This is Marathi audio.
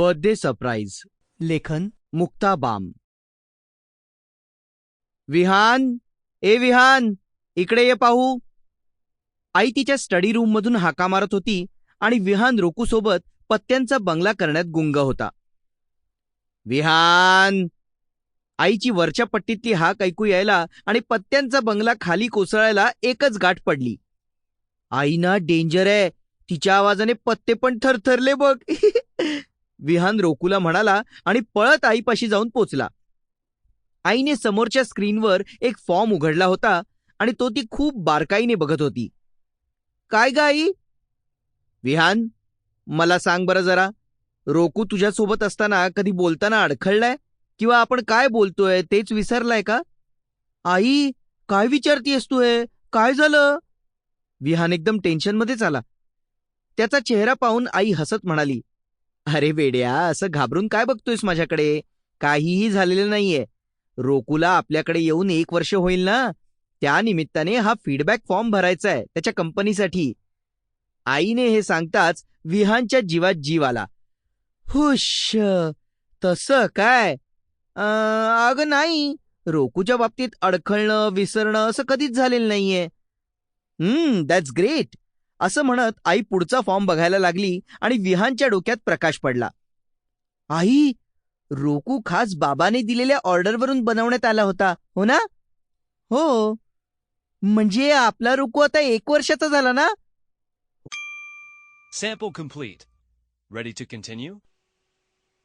बर्थडे सरप्राईज लेखन. मुक्ता बाम. विहान. ए विहान. इकडे ये पाहू. आई तिच्या स्टडी रूम मधून हाका मारत होती आणि विहान रोकूसोबत पत्त्यांचा बंगला करण्यात गुंग होता. विहान. आईची वरच्या पट्टीतली हाक ऐकू यायला आणि पत्त्यांचा बंगला खाली कोसळायला एकच गाठ पडली. आई ना डेंजर आहे. तिच्या आवाजाने पत्ते पण थरथरले बघ. विहान रोकूला म्हणाला आणि पळत आईपाशी जाऊन पोचला. आईने समोरच्या स्क्रीनवर एक फॉर्म उघडला होता आणि तो ती खूप बारकाईने बघत होती. काय ग आई? विहान मला सांग बरं जरा. रोकू तुझ्यासोबत असताना कधी बोलताना अडखळलाय? किंवा आपण काय बोलतोय तेच विसरलाय का? आई काय विचारतीयस तू हे? काय झालं? विहान एकदम टेन्शनमध्येच आला. त्याचा चेहरा पाहून आई हसत म्हणाली. अरे वेड्या असं घाबरून काय बघतोयस माझ्याकडे? काहीही झालेलं नाहीये. रोकूला आपल्याकडे येऊन एक वर्ष होईल ना? त्या निमित्ताने हा फीडबॅक फॉर्म भरायचा आहे त्याच्या कंपनीसाठी. आईने हे सांगताच विहानच्या जीवात जीव आला. हुश तसं काय? अगं नाही. रोकूच्या बाबतीत अडखळणं विसरणं असं कधीच झालेलं नाहीये. हम्म दॅट्स ग्रेट असं म्हणत आई पुढचा फॉर्म बघायला लागली आणि विहानच्या डोक्यात प्रकाश पडला आई रोकू खास बाबाने दिलेल्या ऑर्डरवरून बनवण्यात आला होता हो ना हो म्हणजे आपला रोकू आता एक वर्षाचा झाला ना Sample complete. Ready to continue?